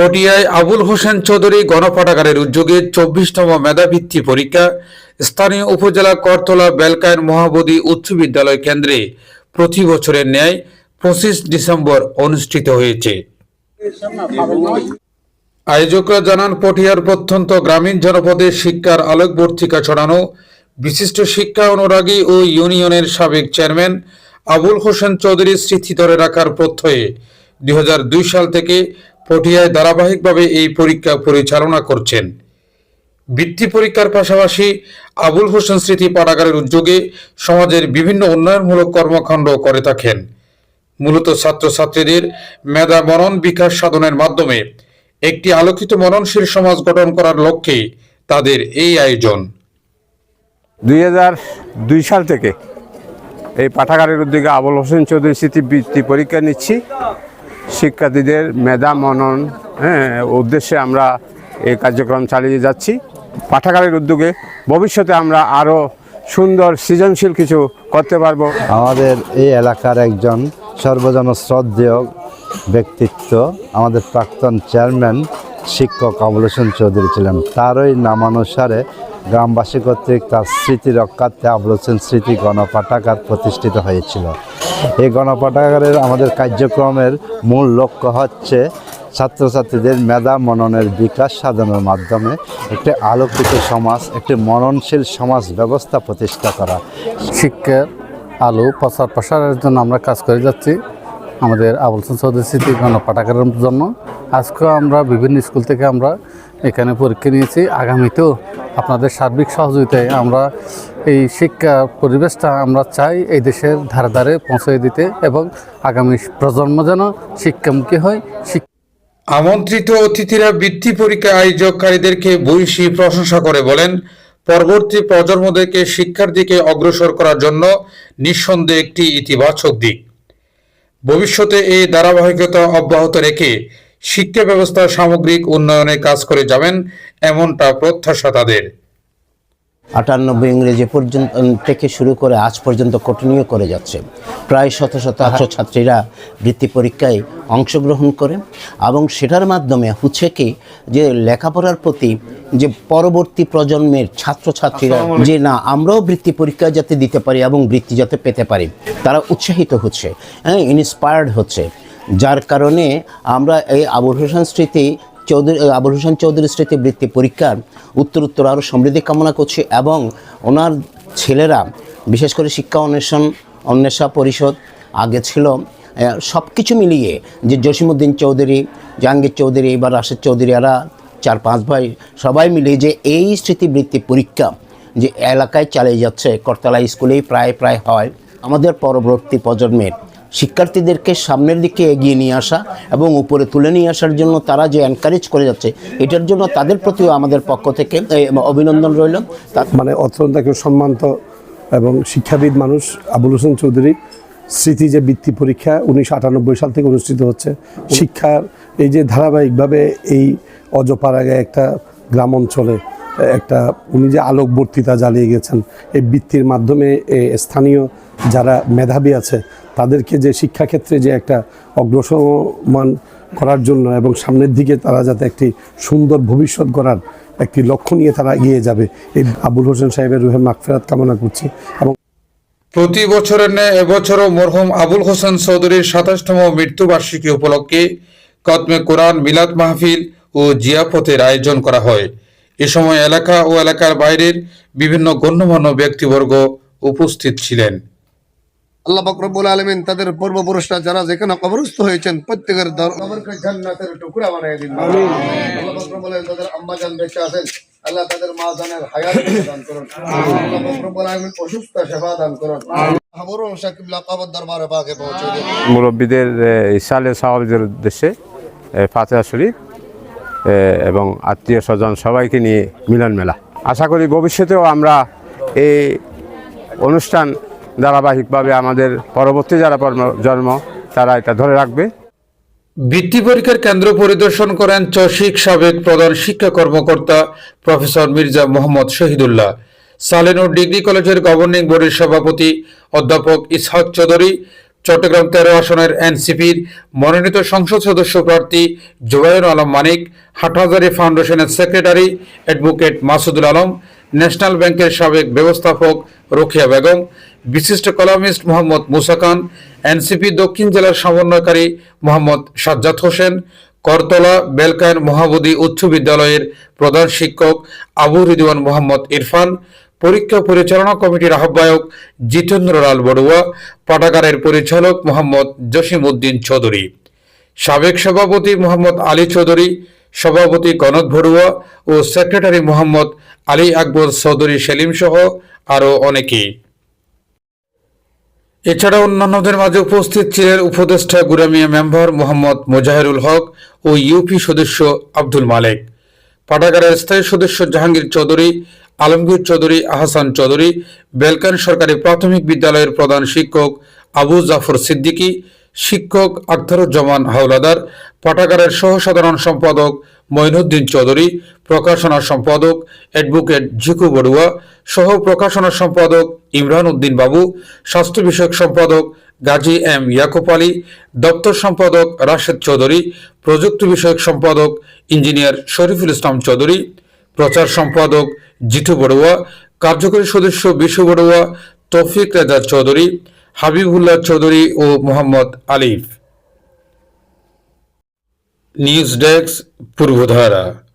পটিয়ায় আবুল হোসেন চৌধুরী গণপাঠাগারের উদ্যোগে চব্বিশতম মেধাভিত্তি পরীক্ষা, স্থানীয় উপজেলা করতলা বেলকায়ের মহাবোধি উচ্চ বিদ্যালয় কেন্দ্রে প্রতি বছরের ন্যায় পঁচিশ ডিসেম্বর অনুষ্ঠিত হয়েছে। আয়োজকরা জানান, পটিয়ার প্রত্যন্ত গ্রামীণ জনপদে শিক্ষার আলোকবর্তিকা ছড়ানো, বিশিষ্ট শিক্ষা অনুরাগী ও ইউনিয়নের সাবেক চেয়ারম্যান আবুল হোসেন চৌধুরীর স্মৃতি ধরে রাখার প্রত্যয়ে দুই সাল থেকে পটিয়ায় ধারাবাহিকভাবে এই পরীক্ষা পরিচালনা করছেন। বৃত্তি পরীক্ষার পাশাপাশি আবুল হোসেন স্মৃতি পাঠাগারের উদ্যোগে সমাজের বিভিন্ন উন্নয়নমূলক কর্মকাণ্ড করে থাকেন। মূলত ছাত্রছাত্রীদের মেধা মনন বিকাশ সাধনের মাধ্যমে একটি আলোকিত মননশীল সমাজ গঠন করার লক্ষ্যে তাদের এই আয়োজন। দুই হাজার দুই সাল থেকে এই পাঠাগারের উদ্যোগে আবুল হোসেন চৌধুরী স্মৃতি বৃত্তি পরীক্ষা নিচ্ছি। শিক্ষার্থীদের মেধা মনন হ্যাঁ উদ্দেশ্যে আমরা এই কার্যক্রম চালিয়ে যাচ্ছি। পাঠাগারের উদ্যোগে ভবিষ্যতে আমরা আরও সুন্দর সৃজনশীল কিছু করতে পারব। আমাদের এই এলাকার একজন সর্বজন শ্রদ্ধেয় ব্যক্তিত্ব, আমাদের প্রাক্তন চেয়ারম্যান শিক্ষক আবুল হোসেন চৌধুরী ছিলেন। তারই নামানুসারে গ্রামবাসী কর্তৃক তার স্মৃতি রক্ষার্থে আবুল হোসেন স্মৃতি গণপাঠাগার প্রতিষ্ঠিত হয়েছিল। এই গণপাঠাগারের আমাদের কার্যক্রমের মূল লক্ষ্য হচ্ছে ছাত্রছাত্রীদের মেধা মননের বিকাশ সাধনের মাধ্যমে একটি আলোকিত সমাজ, একটি মননশীল সমাজ ব্যবস্থা প্রতিষ্ঠা করা। শিক্ষার আলো প্রচার প্রসারের জন্য আমরা কাজ করে যাচ্ছি। আমাদের আবুল হোসেন চৌধুরী স্মৃতি গণপাঠাগারের জন্য। আজকেও আমরা বিভিন্ন স্কুল থেকে আমরা এখানে পরীক্ষা নিয়েছি। আগামীতেও আপনাদের সার্বিক সহযোগিতায় আমরা এই শিক্ষা পরিবেশটা আমরা চাই এই দেশের ধারে ধারে পৌঁছে দিতে এবং আগামী প্রজন্ম যেন শিক্ষামুখী হয়। আমন্ত্রিত অতিথিরা বৃত্তি পরীক্ষা আয়োজককারীদেরকে বৈশী প্রশংসা করে বলেন, পরবর্তী প্রজন্মদেরকে শিক্ষার দিকে অগ্রসর করার জন্য নিঃসন্দেহে একটি ইতিবাচক দিক। ভবিষ্যতে এই ধারাবাহিকতা অব্যাহত রেখে শিক্ষা ব্যবস্থার সামগ্রিক উন্নয়নে কাজ করে যাবেন, এমনটা প্রত্যাশা তাদের। আটানব্বই ইংরেজি পর্যন্ত থেকে শুরু করে আজ পর্যন্ত কন্টিনিউ করে যাচ্ছে। প্রায় শত শত ছাত্রীরা বৃত্তি পরীক্ষায় অংশগ্রহণ করে এবং সেটার মাধ্যমে হচ্ছে কি যে লেখাপড়ার প্রতি যে পরবর্তী প্রজন্মের ছাত্রছাত্রীরা যে না আমরাও বৃত্তি পরীক্ষা যাতে দিতে পারি এবং বৃত্তি যাতে পেতে পারি তারা উৎসাহিত হচ্ছে হ্যাঁ ইন্সপায়ার্ড হচ্ছে। যার কারণে আমরা এই আবুল হোসেন স্মৃতি চৌধুরী আবুল হোসেন চৌধুরী স্মৃতি বৃত্তি পরীক্ষার উত্তর উত্তর আরও সমৃদ্ধি কামনা করছি এবং ওনার ছেলেরা, বিশেষ করে শিক্ষা অন্বেষণ, অন্বেষা পরিষদ আগে ছিল সব কিছু মিলিয়ে যে জসিমুদ্দিন চৌধুরী, জাহাঙ্গীর চৌধুরী বা রাশেদ চৌধুরী, এরা চার পাঁচ ভাই, সবাই মিলে যে এই স্মৃতিবৃত্তি পরীক্ষা যে এলাকায় চালিয়ে যাচ্ছে, করতলা স্কুলেই প্রায় প্রায় হয়, আমাদের পরবর্তী প্রজন্মের শিক্ষার্থীদেরকে সামনের দিকে এগিয়ে নিয়ে আসা এবং উপরে তুলে নিয়ে আসার জন্য তারা যে এনকারেজ করে যাচ্ছে, এটার জন্য তাদের প্রতিও আমাদের পক্ষ থেকে অভিনন্দন রইল। মানে অত্যন্ত একজন সম্মানিত এবং শিক্ষাবিদ মানুষ আবুল হোসেন চৌধুরী, স্মৃতি যে বৃত্তি পরীক্ষা উনিশশো আটানব্বই সাল থেকে অনুষ্ঠিত হচ্ছে, শিক্ষার এই যে ধারাবাহিকভাবে এই অজপাড়াগায় একটা গ্রাম অঞ্চলে একটা, উনি যে আলোক বর্তিতা জ্বালিয়ে গেছেন, এই বৃত্তির মাধ্যমে স্থানীয় যারা মেধাবী আছে, তাদেরকে যে শিক্ষাক্ষেত্রে যে একটা অগ্রসমান করার জন্য এবং সামনের দিকে তারা যাতে একটি সুন্দর ভবিষ্যৎ গড়ার একটি লক্ষ্য নিয়ে তারা এগিয়ে যাবে, এই আবুল হোসেন সাহেবের রুহে মাগফেরাত কামনা করছি এবং প্রতি বছরের ন্যায় এবছরও মরহুম আবুল হোসেন চৌধুরীর সাতাশতম মৃত্যুবার্ষিকী উপলক্ষে কদমে কোরআন মিলাদ মাহফিল ও জিয়াপথের আয়োজন করা হয়। এ সময় এলাকা ও এলাকার বাইরের বিভিন্ন গণ্যমান্য ব্যক্তিবর্গ উপস্থিত ছিলেন। আল্লাহ বকরবুল আলমিন তাদের পূর্বপুরুষরা যারা যেখানে কবরস্থ হয়েছেন প্রত্যেকের জান্নাতের টুকরা বানিয়ে দিন। আল্লাহ বকরবুল আলমিন তাদের আম্মা জান বেঁচে আছেন। আল্লাহ তাদের মা জানের হায়াত দান করুন। আল্লাহ বকরবুল আলমিন অসুস্থ সেবা দান করুন। মুরব্বীদের ইসালে সাহাবিদের উদ্দেশ্যে ফাতেহা শরীফ এবং আত্মীয় স্বজন সবাইকে নিয়ে মিলন মেলা। আশা করি ভবিষ্যতেও আমরা এই অনুষ্ঠান ধারাবাহিকভাবে আমাদের পরবর্তী যারা জন্ম, তারা এটা ধরে রাখবে। বৃত্তি পরীক্ষার কেন্দ্র পরিদর্শন করেন চশিক সাবেক প্রধান শিক্ষা কর্মকর্তা প্রফেসর মির্জা মোহাম্মদ শহীদুল্লাহ। সালেনুর ডিগ্রি কলেজের গভর্নিং বোর্ডের সভাপতি অধ্যাপক ইসহাক চৌধুরী চট্টগ্রাম তেরো আসনের এনসিপির মনোনীত সংসদ সদস্য প্রার্থী জুবাইর আলম মানিক, হাটহাজারী ফাউন্ডেশনের secretary advocate Masudul Alam, national ব্যাংকের সাবেক ব্যবস্থাপক রোখিয়া বেগম, বিশিষ্ট কলামিস্ট মোহাম্মদ মুসা খান, এনসিপি দক্ষিণ জেলার সমন্বয়কারী মোহাম্মদ সাজ্জাদ হোসেন, করতলা বেলকায়ন মহাবোধি উচ্চ বিদ্যালয়ের প্রধান শিক্ষক আবু রিদওয়ান মোহাম্মদ ইরফান পরীক্ষা পরিচালনা কমিটির আহ্বায়ক জিতেন্দ্র লাল বড়ুয়া, পাঠাগারের পরিচালক মোহাম্মদ জসিম উদ্দিন চৌধুরী, সাবেক সভাপতি মোহাম্মদ আলী চৌধুরী, সভাপতি কনক ভড়ুয়া ও সেক্রেটারি মোহাম্মদ আলী আকবর চৌধুরী সেলিম সহ আরও অনেকেই। এছাড়া অন্যান্যদের মাঝে উপস্থিত ছিলেন উপদেষ্টা গুরামিয়া মেম্বার মোহাম্মদ মোজাহেরুল হক ও ইউপি সদস্য আব্দুল মালেক। পাঠাগারের স্থায়ী সদস্য জাহাঙ্গীর চৌধুরী আলমগীর চৌধুরী, আহসান চৌধুরী বেলকান সরকারি প্রাথমিক বিদ্যালয়ের প্রধান শিক্ষক আবু জাফর সিদ্দিকী, শিক্ষক আখতারুজ্জামান হাওলাদার, পাঠাগারের সহ সাধারণ সম্পাদক মঈনুদ্দিন চৌধুরী, প্রকাশনা সম্পাদক অ্যাডভোকেট ঝিকু বড়ুয়া সহ প্রকাশনা সম্পাদক ইমরান উদ্দিন বাবু, স্বাস্থ্য বিষয়ক সম্পাদক গাজী এম ইয়াকুব আলী, দপ্তর সম্পাদক রাশেদ চৌধুরী, প্রযুক্তি বিষয়ক সম্পাদক ইঞ্জিনিয়ার শরীফুল ইসলাম চৌধুরী, প্রচার সম্পাদক জিতু বড়ুয়া, কার্যকরী সদস্য বিশু বড়ুয়া, তৌফিক রেজা চৌধুরী, হাবিবুল্লাহ চৌধুরী ও মোহাম্মদ আলিফ। News desk, Purbodhara.